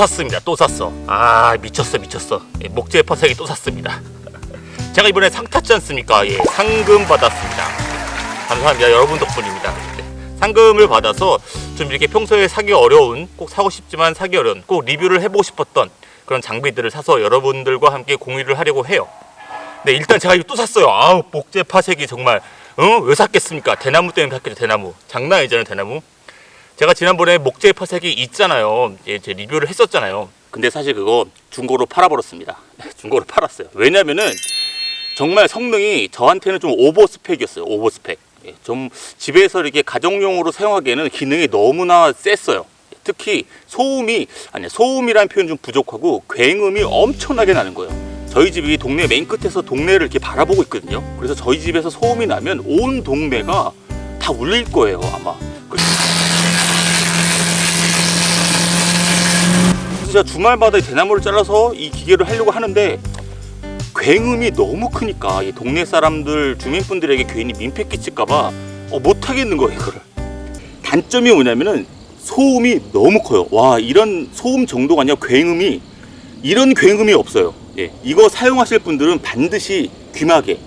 샀습니다. 또 샀어. 아 미쳤어 미쳤어. 예, 목재 퍼색이 또 샀습니다. 제가 이번에 상 탔지 않습니까? 예, 상금 받았습니다. 감사합니다. 여러분 덕분입니다. 네, 상금을 받아서 좀 이렇게 평소에 사기 어려운 꼭 사고 싶지만 사기 어려운 꼭 리뷰를 해보고 싶었던 그런 장비들을 사서 여러분들과 함께 공유를 하려고 해요. 네 일단 제가 이거 또 샀어요. 아우 목재 파색이 정말 어? 왜 샀겠습니까? 대나무 때문에 샀겠죠 대나무. 장난 아니잖아요 대나무. 제가 지난번에 목재 파색이 있잖아요. 예, 제 리뷰를 했었잖아요. 근데 사실 그거 중고로 팔아버렸습니다. 중고로 팔았어요. 왜냐면은 정말 성능이 저한테는 좀 오버 스펙이었어요. 오버 스펙. 예, 좀 집에서 이렇게 가정용으로 사용하기에는 기능이 너무나 셌어요. 특히 소음이 아니 소음이라는 표현 좀 부족하고 굉음이 엄청나게 나는 거예요. 저희 집이 동네 맨 끝에서 동네를 이렇게 바라보고 있거든요. 그래서 저희 집에서 소음이 나면 온 동네가 다 울릴 거예요, 아마. 제가 주말마다 이 대나무를 잘라서 이 기계를 하려고 하는데 굉음이 너무 크니까 이 동네 사람들 주민분들에게 괜히 민폐 끼칠까봐 어, 못 하겠는 거예요 이거를. 단점이 뭐냐면은 소음이 너무 커요. 와 이런 소음 정도가 아니라 굉음이 이런 굉음이 없어요. 예, 이거 사용하실 분들은 반드시 귀마개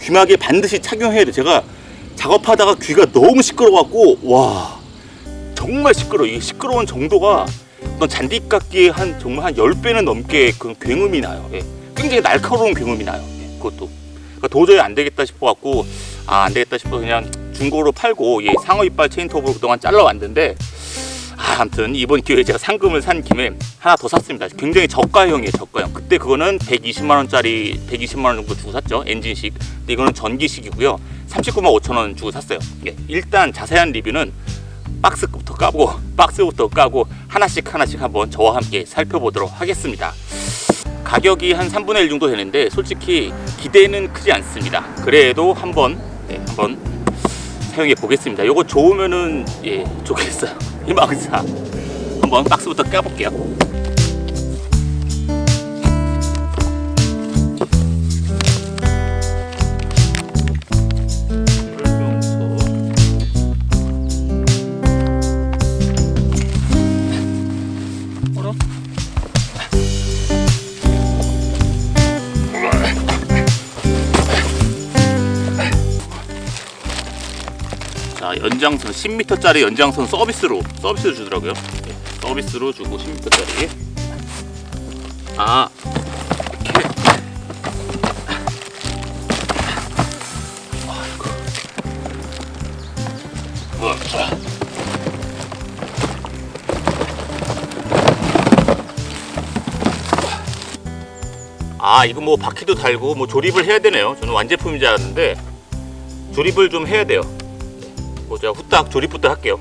귀마개 반드시 착용해야 돼 제가 작업하다가 귀가 너무 시끄러워갖고 와 정말 시끄러워. 이 시끄러운 정도가 어떤 잔디깎기의 한 정말 한 10배는 넘게 그 굉음이 나요 예. 굉장히 날카로운 굉음이 나요 예, 그것도 그러니까 도저히 안 되겠다 싶어 갖고 아 안 되겠다 싶어 그냥 중고로 팔고 예, 상어 이빨 체인 톱으로 그동안 잘라왔는데 아, 아무튼 이번 기회에 제가 상금을 산 김에 하나 더 샀습니다. 굉장히 저가형이에요, 저가형. 그때 그거는 120만 원짜리 120만 원 정도 주고 샀죠, 엔진식. 근데 이거는 전기식이고요. 39만 5천 원 주고 샀어요. 예, 일단 자세한 리뷰는 박스부터 까고 박스부터 까고 하나씩 하나씩 한번 저와 함께 살펴보도록 하겠습니다. 가격이 한 3분의 1 정도 되는데 솔직히 기대는 크지 않습니다. 그래도 한번 네, 한번 사용해 보겠습니다. 요거 좋으면은 예 좋겠어요. 희망사 한번 박스부터 까볼게요. 자 연장선 10m짜리 연장선 서비스로 서비스로 주더라고요. 네, 서비스로 주고 10m짜리. 아 이렇게. 아이고. 우와, 자. 아 이거 뭐 바퀴도 달고 뭐 조립을 해야 되네요. 저는 완제품인 줄 알았는데 조립을 좀 해야 돼요 뭐 제가 후딱 조립부터 할게요.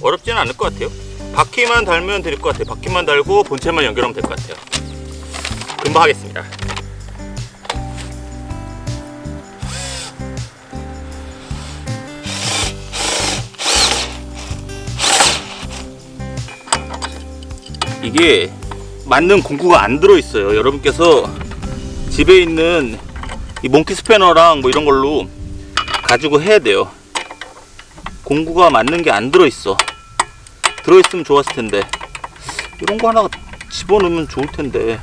어렵지는 않을 것 같아요. 바퀴만 달면 될 것 같아요. 바퀴만 달고 본체만 연결하면 될 것 같아요. 금방 하겠습니다. 이게 맞는 공구가 안 들어 있어요. 여러분께서 집에 있는 이 몽키 스패너랑 뭐 이런 걸로 가지고 해야 돼요. 공구가 맞는 게 안 들어있어. 들어있으면 좋았을 텐데. 이런 거 하나 집어넣으면 좋을 텐데.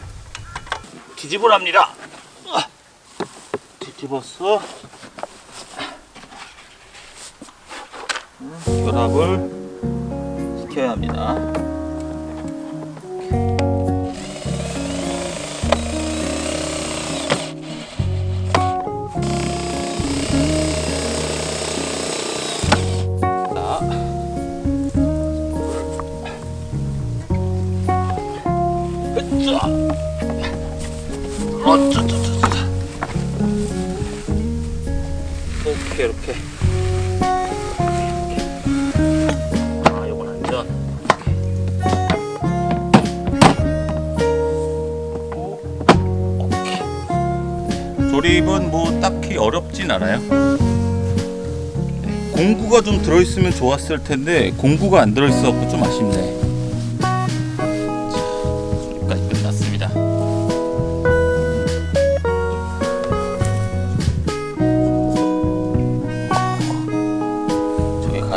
뒤집으랍니다. 아, 뒤집었어. 결합을 시켜야 합니다. 이렇게 이렇게. 아. 조립은 뭐 딱히 어렵진 않아요. 네, 공구가 좀 들어있으면 좋았을 텐데 공구가 안 들어있어서 좀 아쉽네.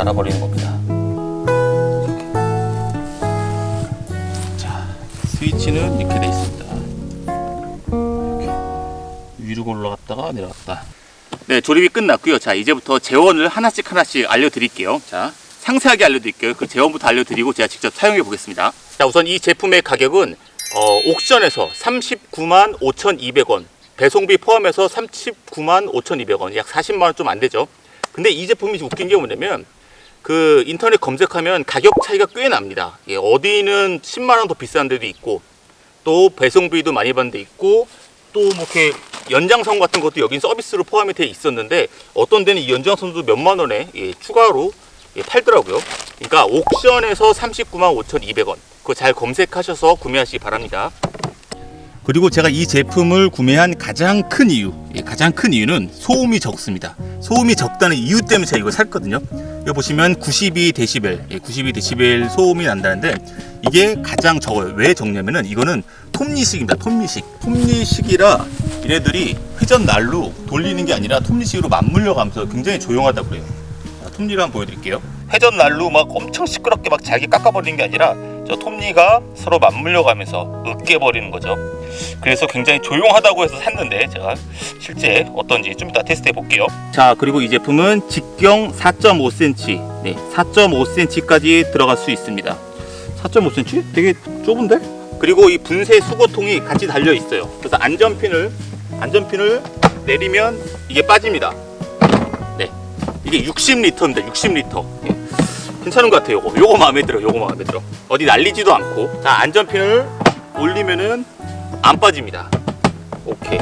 갈아버리는 겁니다. 이렇게. 자, 스위치는 이렇게 돼 있습니다. 위로 올라갔다가 내려갔다. 네, 조립이 끝났고요. 자, 이제부터 재원을 하나씩 하나씩 알려드릴게요. 자, 상세하게 알려드릴게요. 그 재원부터 알려드리고 제가 직접 사용해 보겠습니다. 자, 우선 이 제품의 가격은 어, 옥션에서 39만 5,200원, 배송비 포함해서 39만 5,200원, 약 40만 원 좀 안 되죠. 근데 이 제품이 웃긴 게 뭐냐면 그 인터넷 검색하면 가격 차이가 꽤 납니다. 예, 어디는 10만 원 더 비싼 데도 있고 또 배송비도 많이 받는 데 있고 또 뭐 이렇게 연장선 같은 것도 여긴 서비스로 포함이 돼 있었는데 어떤 데는 이 연장선도 몇만 원에 예, 추가로 예, 팔더라고요. 그러니까 옥션에서 39만 5,200원. 그거 잘 검색하셔서 구매하시기 바랍니다. 그리고 제가 이 제품을 구매한 가장 큰 이유, 예, 가장 큰 이유는 소음이 적습니다. 소음이 적다는 이유 때문에 제가 이걸 샀거든요. 여기 보시면 92데시벨, 예, 92데시벨 소음이 난다는데 이게 가장 적어요. 왜 적냐면은 이거는 톱니식입니다. 톱니식. 톱니식이라 얘네들이 회전 난로 돌리는 게 아니라 톱니식으로 맞물려 가면서 굉장히 조용하다 그래요. 자, 톱니를 한번 보여드릴게요. 회전 난로 막 엄청 시끄럽게 막 잘게 깎아버리는 게 아니라 저 톱니가 서로 맞물려 가면서 으깨버리는 거죠. 그래서 굉장히 조용하다고 해서 샀는데 제가 실제 어떤지 좀 이따 테스트 해 볼게요. 자 그리고 이 제품은 직경 4.5cm, 네 4.5cm까지 들어갈 수 있습니다. 4.5cm? 되게 좁은데? 그리고 이 분쇄 수거통이 같이 달려 있어요. 그래서 안전핀을 안전핀을 내리면 이게 빠집니다. 네, 이게 60리터입니다. 60리터. 예. 괜찮은 것 같아요. 요거, 요거 마음에 들어. 요거 마음에 들어. 어디 날리지도 않고. 자, 안전핀을 올리면은 안 빠집니다. 오케이.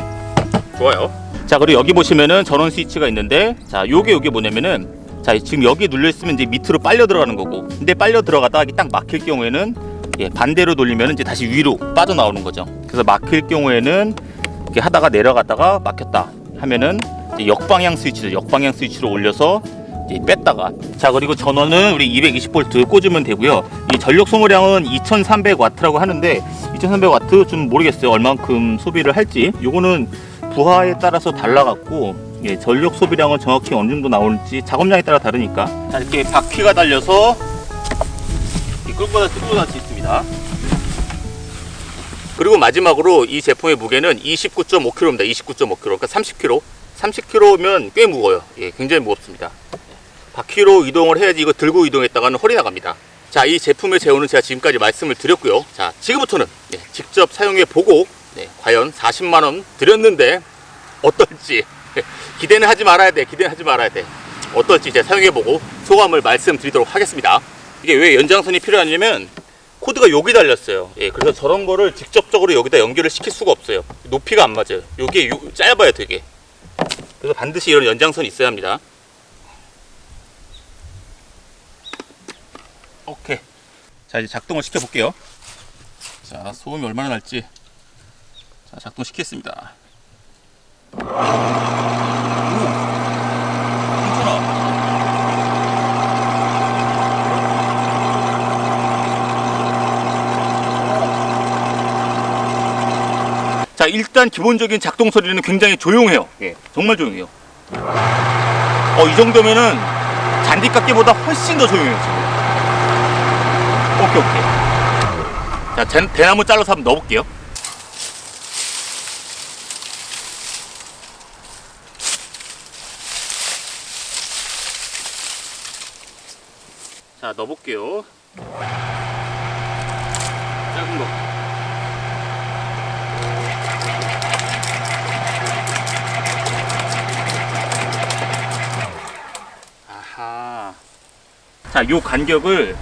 좋아요. 자, 그리고 여기 보시면은 전원 스위치가 있는데, 자, 요게 요게 뭐냐면은, 자, 지금 여기 눌려 있으면 이제 밑으로 빨려 들어가는 거고, 근데 빨려 들어가다가 딱 막힐 경우에는 예, 반대로 돌리면 이제 다시 위로 빠져나오는 거죠. 그래서 막힐 경우에는 이렇게 하다가 내려갔다가 막혔다 하면은 이제 역방향 스위치죠. 역방향 스위치로 올려서 뺐다가 자 그리고 전원은 우리 220V 꽂으면 되고요. 이 전력 소모량은 2,300W라고 하는데 2,300W 좀 모르겠어요. 얼만큼 소비를 할지. 요거는 부하에 따라서 달라갖고 예, 전력 소비량은 정확히 어느 정도 나오는지 작업량에 따라 다르니까 자 이렇게 바퀴가 달려서 끌고 다 끌고 다수 있습니다. 그리고 마지막으로 이 제품의 무게는 29.5kg입니다. 29.5kg. 그러니까 30kg. 30kg면 꽤 무거워요. 예, 굉장히 무겁습니다. 바퀴로 이동을 해야지 이거 들고 이동했다가는 허리 나갑니다. 자, 이 제품의 제호는 제가 지금까지 말씀을 드렸고요. 자, 지금부터는 예, 직접 사용해 보고 네, 과연 40만 원 드렸는데 어떨지 기대는 하지 말아야 돼. 기대는 하지 말아야 돼. 어떨지 제가 사용해 보고 소감을 말씀드리도록 하겠습니다. 이게 왜 연장선이 필요하냐면 코드가 여기 달렸어요. 예, 그래서 저런 거를 직접적으로 여기다 연결을 시킬 수가 없어요. 높이가 안 맞아요. 요- 짧아요, 되게. 그래서 반드시 이런 연장선이 있어야 합니다. 오케이. 자, 이제 작동을 시켜 볼게요. 자, 소음이 얼마나 날지. 자, 작동 시켰습니다. 오! 괜찮아. 자 일단 기본적인 작동 소리는 굉장히 조용해요. 예, 정말 조용해요. 어, 이 정도면은 잔디깎기보다 훨씬 더 조용해요. 지금. 오케이 오케이. 자 대, 대나무 잘라서 한번 넣어볼게요. 자 넣어볼게요. 작은 거. 아하. 자, 요 간격을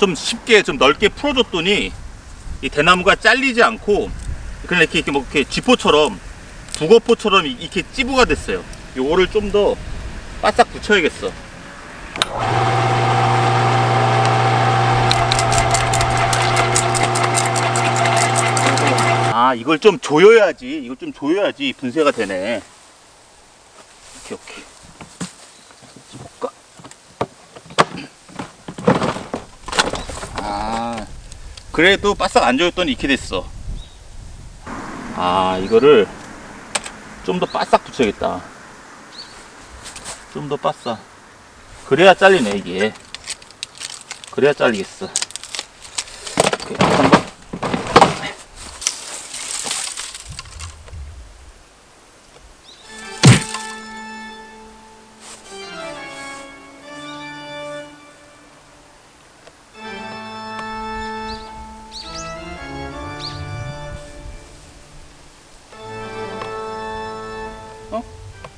좀 쉽게 좀 넓게 풀어줬더니 이 대나무가 잘리지 않고 그냥 이렇게 이렇게 뭐 이렇게 쥐포처럼 북어포처럼 이- 이렇게 찌부가 됐어요. 요거를 좀 더 바싹 붙여야겠어. 아아 이걸 좀 조여야지 이걸 좀 조여야지 분쇄가 되네 오케이 오케이 볼까 아 그래도 바싹 안 조였더니 이렇게 됐어. 아 이거를 좀 더 바싹 붙여야겠다. 좀 더 바싹. 그래야 잘리네 이게. 그래야 잘리겠어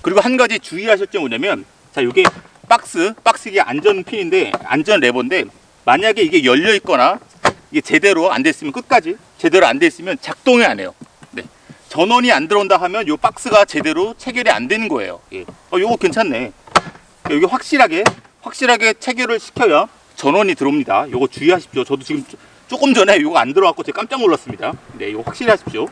그리고 한 가지 주의하실 점이 뭐냐면 자 이게 박스 박스 이게 안전 핀인데 안전 레버인데 만약에 이게 열려 있거나 이게 제대로 안 됐으면 끝까지 제대로 안 됐으면 작동이 안 해요. 네. 전원이 안 들어온다 하면 요 박스가 제대로 체결이 안 되는 거예요. 예. 어 요거 괜찮네. 여기 확실하게 확실하게 체결을 시켜야 전원이 들어옵니다. 요거 주의하십시오. 저도 지금 조- 조금 전에 요거 안 들어왔고 제가 깜짝 놀랐습니다. 네, 이거 확실히 하십시오.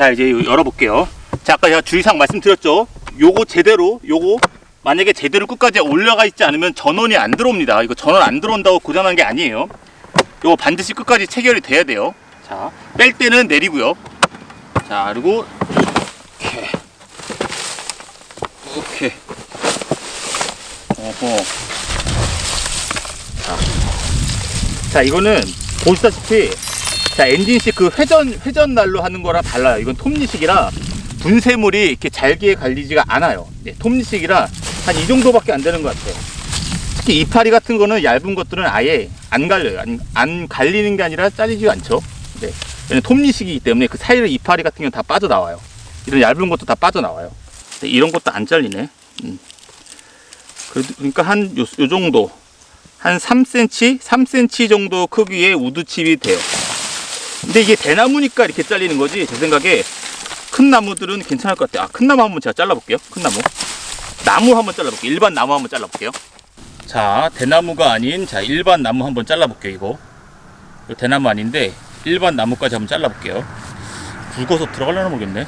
자 이제 열어볼게요. 자 아까 제가 주의사항 말씀드렸죠. 요거 제대로 요거 만약에 제대로 끝까지 올라가 있지 않으면 전원이 안 들어옵니다. 이거 전원 안 들어온다고 고장난 게 아니에요. 요거 반드시 끝까지 체결이 돼야 돼요. 자 뺄 때는 내리고요. 자 그리고 이렇게 이렇게 어허 자, 자 이거는 보시다시피 자 엔진식 그 회전 회전 날로 하는 거랑 달라요. 이건 톱니식이라 분쇄물이 이렇게 잘게 갈리지가 않아요. 네, 톱니식이라 한 이 정도밖에 안 되는 것 같아요. 특히 이파리 같은 거는 얇은 것들은 아예 안 갈려요. 안, 안 갈리는 게 아니라 잘리지가 않죠. 네. 얘는 톱니식이기 때문에 그 사이로 이파리 같은 경우는 다 빠져나와요. 이런 얇은 것도 다 빠져나와요. 네, 이런 것도 안 잘리네. 음. 그러니까 한 요, 요 정도 한 3cm, 3cm 정도 크기의 우드칩이 돼요. 근데 이게 대나무니까 이렇게 잘리는 거지. 제 생각에 큰 나무들은 괜찮을 것 같아요. 아, 큰 나무 한번 제가 잘라볼게요. 큰 나무. 나무 한번 잘라볼게요. 일반 나무 한번 잘라볼게요. 자, 대나무가 아닌 자 일반 나무 한번 잘라볼게요. 이거. 대나무 아닌데 일반 나무까지 한번 잘라볼게요. 굵어서 들어가려나 모르겠네.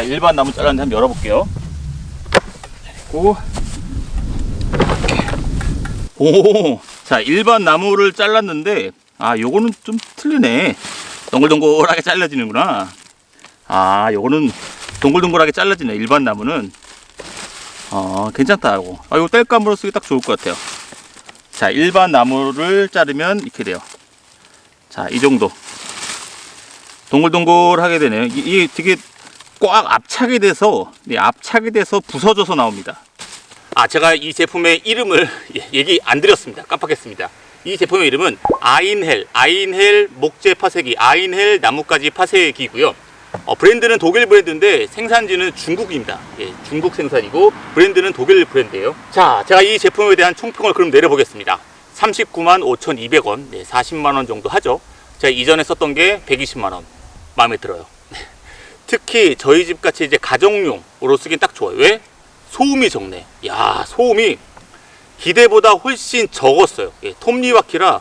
자, 일반 나무 잘랐는데 한번 열어볼게요. 그리고 오, 자 일반 나무를 잘랐는데 아 요거는 좀 틀리네. 동글동글하게 잘라지는구나. 아 요거는 동글동글하게 잘라지네. 일반 나무는 어, 괜찮다 이거. 아, 이거 땔감으로 쓰기 딱 좋을 것 같아요. 자, 일반 나무를 자르면 이렇게 돼요. 자, 이 정도. 동글동글하게 되네요. 이- 이게 되게 꽉 압착이 돼서, 네, 압착이 돼서 부서져서 나옵니다. 아, 제가 이 제품의 이름을 예, 얘기 안 드렸습니다. 깜빡했습니다. 이 제품의 이름은 아인헬, 아인헬 목재 파쇄기, 아인헬 나뭇가지 파쇄기고요. 어, 브랜드는 독일 브랜드인데 생산지는 중국입니다. 예, 중국 생산이고 브랜드는 독일 브랜드예요. 자, 제가 이 제품에 대한 총평을 그럼 내려보겠습니다. 39만 5,200원, 네, 40만 원 정도 하죠. 제가 이전에 썼던 게 120만 원. 마음에 들어요. 특히 저희 집 같이 이제 가정용으로 쓰긴 딱 좋아요. 왜? 소음이 적네. 야, 소음이 기대보다 훨씬 적었어요. 예, 톱니 바퀴라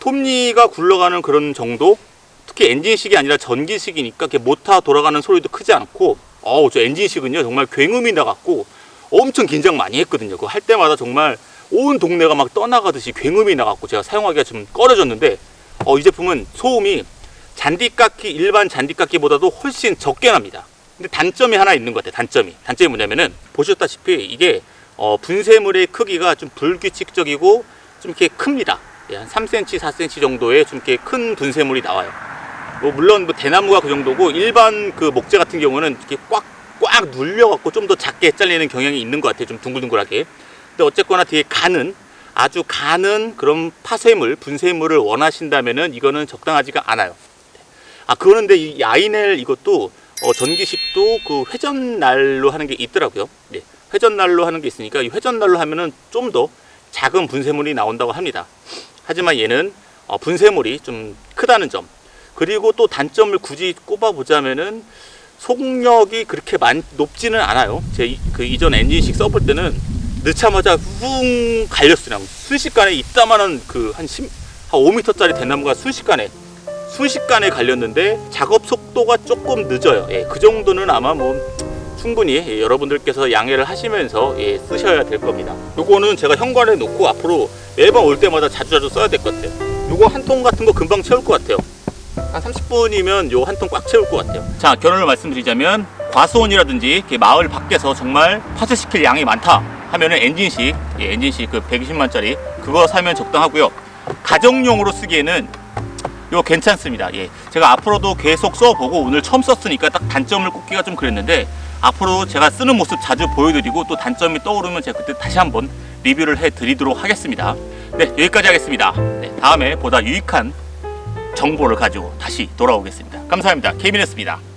톱니가 굴러가는 그런 정도? 특히 엔진식이 아니라 전기식이니까 모터 돌아가는 소리도 크지 않고 어우, 저 엔진식은요, 정말 굉음이 나갔고 엄청 긴장 많이 했거든요. 그거 할 때마다 정말 온 동네가 막 떠나가듯이 굉음이 나갔고 제가 사용하기가 좀 꺼려졌는데 어, 이 제품은 소음이 잔디깎기 일반 잔디깎기보다도 훨씬 적게 납니다. 근데 단점이 하나 있는 것 같아요. 단점이 단점이 뭐냐면은 보셨다시피 이게 어, 분쇄물의 크기가 좀 불규칙적이고 좀 이렇게 큽니다. 예, 한 3cm, 4cm 정도의 좀 이렇게 큰 분쇄물이 나와요. 뭐 물론 뭐 대나무가 그 정도고 일반 그 목재 같은 경우는 이렇게 꽉꽉 눌려갖고 좀 더 작게 잘리는 경향이 있는 것 같아요. 좀 둥글둥글하게. 근데 어쨌거나 되게 가는 아주 가는 그런 파쇄물, 분쇄물을 원하신다면은 이거는 적당하지가 않아요. 아 그러는데 이 아이넬 이것도 어, 전기식도 그 회전날로 하는 게 있더라고요. 네, 회전날로 하는 게 있으니까 이 회전날로 하면은 좀 더 작은 분쇄물이 나온다고 합니다. 하지만 얘는 어, 분쇄물이 좀 크다는 점 그리고 또 단점을 굳이 꼽아보자면은 속력이 그렇게 많 높지는 않아요. 제 그 이전 엔진식 써볼 때는 넣자마자 훅 갈렸어요. 순식간에 이따만한 그 한 10, 한 5m짜리 대나무가 순식간에 순식간에 갈렸는데 작업 속도가 조금 늦어요. 예, 그 정도는 아마 뭐 충분히 예, 여러분들께서 양해를 하시면서 예, 쓰셔야 될 겁니다. 요거는 제가 현관에 놓고 앞으로 매번 올 때마다 자주자주 써야 될 것 같아요. 요거 한 통 같은 거 금방 채울 것 같아요. 한 30분이면 요 한 통 꽉 채울 것 같아요. 자, 결론을 말씀드리자면 과수원이라든지 마을 밖에서 정말 파쇄시킬 양이 많다 하면은 엔진식, 예, 엔진식 그 120만짜리 그거 사면 적당하고요. 가정용으로 쓰기에는 이거 괜찮습니다. 예. 제가 앞으로도 계속 써보고 오늘 처음 썼으니까 딱 단점을 꼽기가 좀 그랬는데 앞으로 제가 쓰는 모습 자주 보여드리고 또 단점이 떠오르면 제가 그때 다시 한번 리뷰를 해드리도록 하겠습니다. 네, 여기까지 하겠습니다. 네, 다음에 보다 유익한 정보를 가지고 다시 돌아오겠습니다. 감사합니다. 케이미네스입니다.